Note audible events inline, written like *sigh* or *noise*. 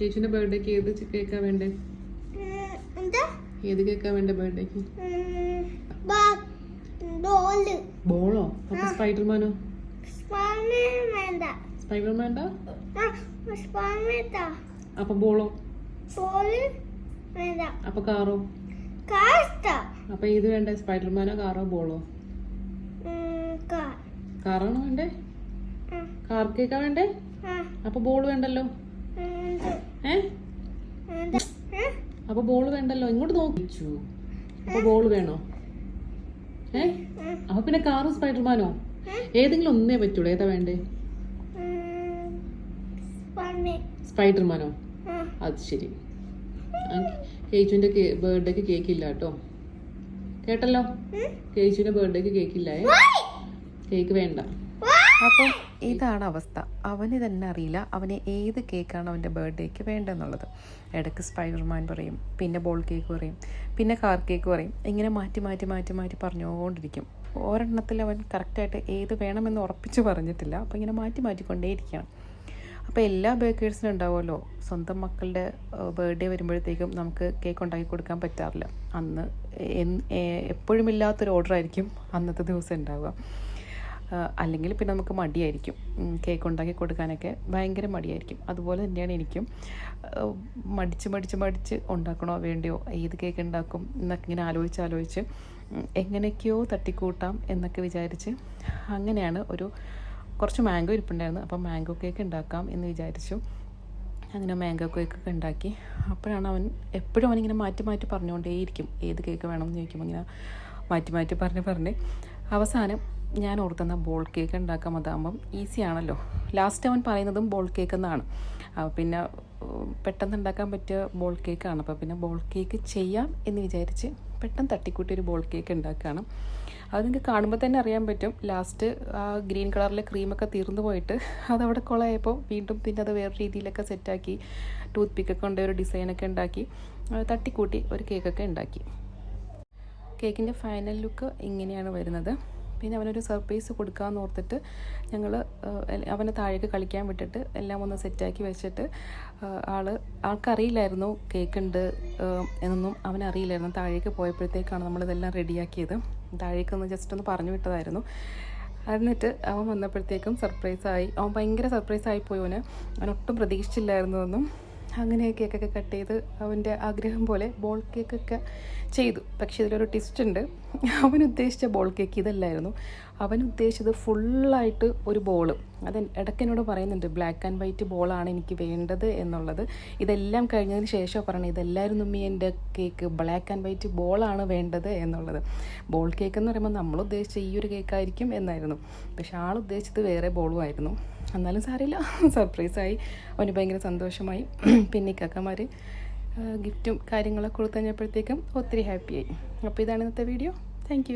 കേശുവിന്റെ ബർത്ത്ഡേക്ക് ഏത് കേക്കാ വേണ്ടേ? ഏത് കേക്കാ വേണ്ടേ ബർത്ത്ഡേക്ക് ബോളോ. അപ്പൊ സ്പൈഡർമാനോ? അപ്പൊ ബോളോ? അപ്പൊ കാറോ? അപ്പൊ ഏത് വേണ്ടേ? സ്പൈഡർമാനോ കാറോ ബോളോ? കാറാണോ വേണ്ടേ? കാർ കേക്കാ വേണ്ടേ? അപ്പൊ ബോൾ വേണ്ടല്ലോ. ഏ? അപ്പൊ ബോൾ വേണ്ടല്ലോ. ഇങ്ങോട്ട് നോക്കിച്ചു അപ്പൊ ബോൾ വേണോ? ഏ? അപ്പൊ പിന്നെ കാറും സ്പൈഡർമാനോ? ഏതെങ്കിലും ഒന്നേ പറ്റുള്ളൂ ഏതാ വേണ്ടേ? സ്പൈഡർമാനോ? അത് ശരി. കേച്ചുവിന്റെ ബർത്ത്ഡേക്ക് കേക്ക് ഇല്ല കേട്ടോ. കേട്ടല്ലോ? കേച്ചുവിന്റെ ബർത്ത്ഡേക്ക് കേക്ക് ഇല്ല കേക്ക് വേണ്ട. അപ്പം ഇതാണ് അവസ്ഥ. അവന് തന്നെ അറിയില്ല. അവന് ഏത് കേക്കാണ് അവന്റെ ബർത്ത്ഡേക്ക് വേണ്ടതെന്നുള്ളത്. ഇടയ്ക്ക് സ്പൈഡർമാൻ പറയും പിന്നെ ബോൾ കേക്ക് പറയും പിന്നെ കാർ കേക്ക് പറയും. ഇങ്ങനെ മാറ്റി മാറ്റി മാറ്റി മാറ്റി പറഞ്ഞുകൊണ്ടിരിക്കും. ഒരെണ്ണത്തിൽ അവൻ കറക്റ്റായിട്ട് ഏത് വേണമെന്ന് ഉറപ്പിച്ച് പറഞ്ഞിട്ടില്ല. അപ്പോൾ ഇങ്ങനെ മാറ്റി മാറ്റിക്കൊണ്ടേയിരിക്കുകയാണ്. അപ്പോൾ എല്ലാ ബേക്കേഴ്സിനും ഉണ്ടാവുമല്ലോ. സ്വന്തം മക്കളുടെ ബർത്ത്ഡേ വരുമ്പോഴത്തേക്കും നമുക്ക് കേക്ക് ഉണ്ടാക്കി കൊടുക്കാൻ പറ്റാറില്ല. അന്ന് എപ്പോഴും ഇല്ലാത്തൊരു ഓർഡർ ആയിരിക്കും അന്നത്തെ ദിവസം ഉണ്ടാവുക. അല്ലെങ്കിൽ പിന്നെ നമുക്ക് മടിയായിരിക്കും. കേക്ക് ഉണ്ടാക്കി കൊടുക്കാനൊക്കെ ഭയങ്കര മടിയായിരിക്കും. അതുപോലെ തന്നെയാണ് എനിക്കും. മടിച്ച് മടിച്ച് മടിച്ച് ഉണ്ടാക്കണോ വേണ്ടയോ ഏത് കേക്ക് ഉണ്ടാക്കും എന്നൊക്കെ ഇങ്ങനെ ആലോചിച്ച് ആലോചിച്ച് എങ്ങനെയൊക്കെയോ തട്ടിക്കൂട്ടാം എന്നൊക്കെ വിചാരിച്ച് അങ്ങനെയാണ് ഒരു കുറച്ച് മാംഗോ ഇരിപ്പുണ്ടായിരുന്നു അപ്പം മാംഗോ കേക്ക് ഉണ്ടാക്കാം എന്ന് വിചാരിച്ചു. അങ്ങനെ മാംഗോ കേക്കൊക്കെ ഉണ്ടാക്കി. അപ്പോഴാണ് അവൻ എപ്പോഴും അവനിങ്ങനെ മാറ്റി മാറ്റി പറഞ്ഞുകൊണ്ടേയിരിക്കും. ഏത് കേക്ക് വേണമെന്ന് ചോദിക്കുമ്പോൾ ഇങ്ങനെ മാറ്റി മാറ്റി പറഞ്ഞ് പറഞ്ഞ്. അവസാനം ഞാൻ ഓർത്തുന്ന ബോൾ കേക്ക് ഉണ്ടാക്കാൻ അതാകുമ്പം ഈസി ആണല്ലോ. ലാസ്റ്റ് അവൻ പറയുന്നതും ബോൾ കേക്ക് എന്നാണ്. പിന്നെ പെട്ടെന്ന് ഉണ്ടാക്കാൻ പറ്റിയ ബോൾ കേക്കാണ്. അപ്പോൾ പിന്നെ ബോൾ കേക്ക് ചെയ്യാം എന്ന് വിചാരിച്ച് പെട്ടെന്ന് തട്ടിക്കൂട്ടി ഒരു ബോൾ കേക്ക് ഉണ്ടാക്കുകയാണ്. അത് നിങ്ങൾക്ക് കാണുമ്പോൾ തന്നെ അറിയാൻ പറ്റും. ലാസ്റ്റ് ആ ഗ്രീൻ കളറിലെ ക്രീമൊക്കെ തീർന്നു പോയിട്ട് അതവിടെ കുളമായപ്പോൾ വീണ്ടും പിന്നെ അത് വേറെ രീതിയിലൊക്കെ സെറ്റാക്കി ടൂത്ത് പിക്കൊക്കെ കൊണ്ട് ഒരു ഡിസൈനൊക്കെ ഉണ്ടാക്കി തട്ടിക്കൂട്ടി ഒരു കേക്കൊക്കെ ഉണ്ടാക്കി. കേക്കിന്റെ ഫൈനൽ ലുക്ക് ഇങ്ങനെയാണ് വരുന്നത്. പിന്നെ അവനൊരു സർപ്രൈസ് കൊടുക്കാമെന്ന് ഓർത്തിട്ട് ഞങ്ങൾ അവനെ താഴേക്ക് കളിക്കാൻ വിട്ടിട്ട് എല്ലാം ഒന്ന് സെറ്റാക്കി വെച്ചിട്ട് ആൾ ആൾക്കറിയില്ലായിരുന്നു കേക്കുണ്ട് എന്നൊന്നും അവനറിയില്ലായിരുന്നു. താഴേക്ക് പോയപ്പോഴത്തേക്കാണ് നമ്മളിതെല്ലാം റെഡിയാക്കിയത് താഴേക്ക് ഒന്ന് ജസ്റ്റ് ഒന്ന് പറഞ്ഞു വിട്ടതായിരുന്നു. എന്നിട്ട് അവൻ വന്നപ്പോഴത്തേക്കും സർപ്രൈസായി അവൻ ഭയങ്കര സർപ്രൈസായി പോയി അവന് അവൻ ഒട്ടും പ്രതീക്ഷിച്ചില്ലായിരുന്നു ഒന്നും അങ്ങനെ കേക്കൊക്കെ കട്ട് ചെയ്ത് അവന്റെ ആഗ്രഹം പോലെ ബോൾ കേക്കൊക്കെ ചെയ്തു. പക്ഷേ ഇതിലൊരു ട്വിസ്റ്റ് ഉണ്ട്. അവൻ ഉദ്ദേശിച്ച ബോൾ കേക്ക് ഇതല്ലായിരുന്നു. അവൻ ഉദ്ദേശിച്ചത് ഫുള്ളായിട്ട് ഒരു ബോൾ അത് ഇടയ്ക്ക് എന്നോട് പറയുന്നുണ്ട് ബ്ലാക്ക് ആൻഡ് വൈറ്റ് ബോളാണ് എനിക്ക് വേണ്ടത് എന്നുള്ളത്. ഇതെല്ലാം കഴിഞ്ഞതിന് ശേഷം പറയണത് ഇതെല്ലാവരും ഉമ്മി എന്റെ കേക്ക്. ബ്ലാക്ക് ആൻഡ് വൈറ്റ് ബോളാണ് വേണ്ടത് എന്നുള്ളത്. ബോൾ കേക്ക് എന്ന് പറയുമ്പോൾ നമ്മൾ ഉദ്ദേശിച്ച ഈ ഒരു കേക്കായിരിക്കും എന്നായിരുന്നു. പക്ഷെ ആൾ ഉദ്ദേശിച്ചത് വേറെ ബോളുമായിരുന്നു എന്നാലും സാരമില്ല. *laughs* സർപ്രൈസായി. അവന് ഭയങ്കര സന്തോഷമായി. പിന്നെ ഇക്കക്കമാർ ഗിഫ്റ്റും കാര്യങ്ങളൊക്കെ കൊടുത്തു കഴിഞ്ഞപ്പോഴത്തേക്കും ഒത്തിരി ഹാപ്പിയായി. അപ്പോൾ ഇതാണ് ഇന്നത്തെ വീഡിയോ. താങ്ക്